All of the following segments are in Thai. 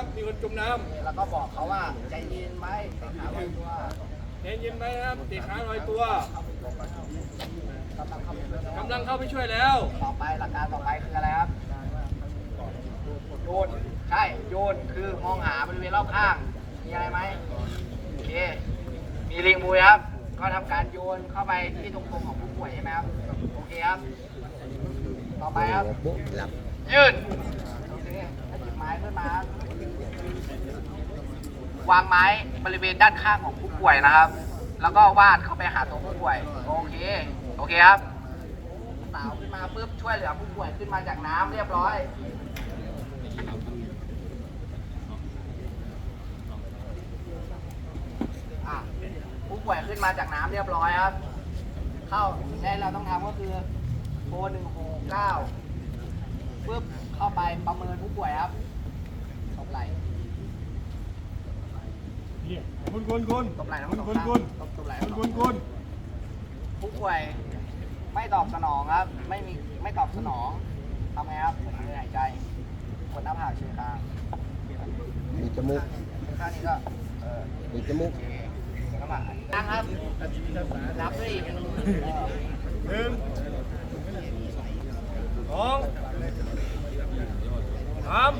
นะครับมีคนจมน้แล้วก็บอกเขาว่าใจเย็นไหมเตะขาลอยตัวำเห็นยินไหมนะครับตีขาลอยตัวกำลังเข้าไปช่วยแล้วกำลังเข้าไปช่วยแล้ว ต่อไปหลักการต่อไปคืออะไรครับโยนใช่โยนคือมองหาบริเวณรอบข้างมีอะไรไหมโอเคมีลิงบุยครับ ก็ทำการโยนเข้าไปที่ตรงๆของผู้ป่วยใช่ไหมครับโอเคครับ ต่อไปครับยืนโอเคแล้วหยิบไม้ขึ้นมาครับ วางไม้บริเวณด้านข้างของผู้ป่วยนะครับ แล้วก็วาดเข้าไปหาตัวผู้ป่วย โอเค โอเคครับ สาวขึ้นมาปุ๊บช่วยเหลือผู้ป่วยขึ้นมาจากน้ำเรียบร้อยอผู้ป่วยขึ้นมาจากน้ำเรียบร้อยครับ เข้าสิ่งแรกเราต้องทำก็คือโทรหนึ่งหกเก้าปุ๊บเข้าไปประเมินผู้ป่วยครับ ตบไหล่คุณคุณคุณตบไหล่คุณตบคุณไหล่คุณตบตบไหล่คุณคุณคุณผู้ป่วย ไม่ตอบสนองครับ ไม่มีไม่ตอบสนองทำไงครับเปิดทางเดินหายใจกดหน้าผากเชิญคางมีจมูกข้างนี้ก็เออมีจมูกโอเคกดหน้าผากนั่งครับนับด้วยอีกเออหนึ่งสองสาม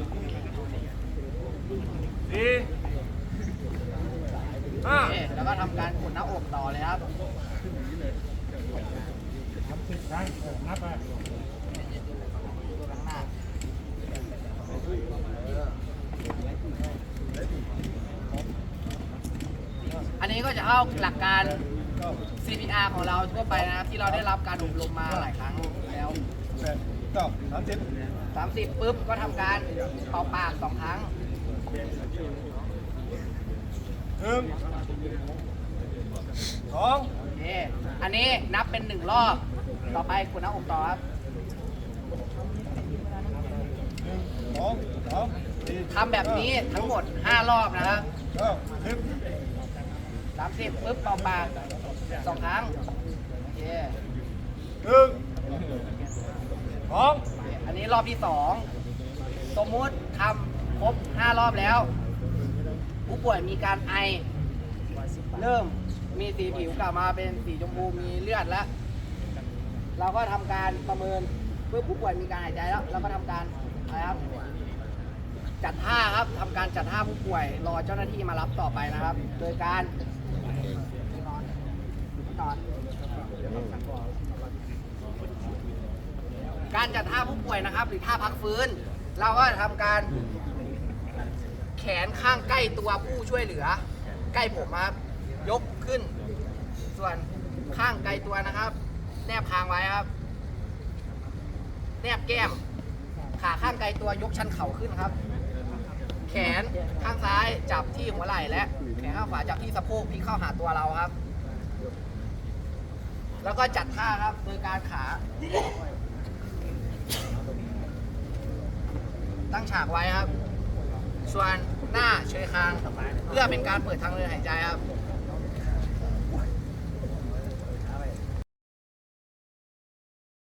สี่ห้า โอเคแล้วก็ ทำการกดหน้าอกต่อเลยครับนับไปข้างหน้าอันนี้ก็จะเข้าหลักการ CPR ของเราทั่วไปนะครับ ที่เราได้รับการอบรมมาหลายครั้งแล้วแปดเก้าสามสิบปุ๊บก็ทำการเป่าปากสองครั้ง หนึ่งสองโอเคอันนี้นับเป็นหนึ่งรอบ ต่อไปคุณน้าอกต่อครับหนึ่งสองสามสี่ทำแบบนี้ทั้งหมด 5 รอบนะครับเก้าสิบ30ปุ๊บเป่าปากสองครั้งโอเคหนึ่งสองอันนี้รอบที่2สมมุติทำครบ 5 รอบแล้ว ผู้ป่วยมีการไอ เริ่มมีสีผิวกลับมาเป็นสีชมพูมีเลือดแล้ว เราก็ทำการประเมินเพื่อผู้ป่วยมีการหายใจแล้วเราก็ทำการอะไรครับ จัดท่าครับทำการจัดท่าผู้ป่วย รอเจ้าหน้าที่มารับต่อไปนะครับ โดยการนอนนอน การจัดท่าผู้ป่วยนะครับ หรือท่าพักฟื้น เราก็ทำการ แขนข้างใกล้ตัวผู้ช่วยเหลือ ใกล้ผมครับ ยกขึ้น ส่วนข้างไกลตัวนะครับ แนบคางไว้ครับ แนบแก้ม ขาข้างไกลตัวยกชันเข่าขึ้นครับ แขนข้างซ้ายจับที่หัวไหล่และแขนข้างขวาจับที่สะโพกพลิกเข้าหาตัวเราครับ แล้วก็จัดท่าครับโดยการขา ตั้งฉากไว้ครับ ส่วนหน้าเชยคางเพื่อเป็นการเปิดทางเดินหายใจครับ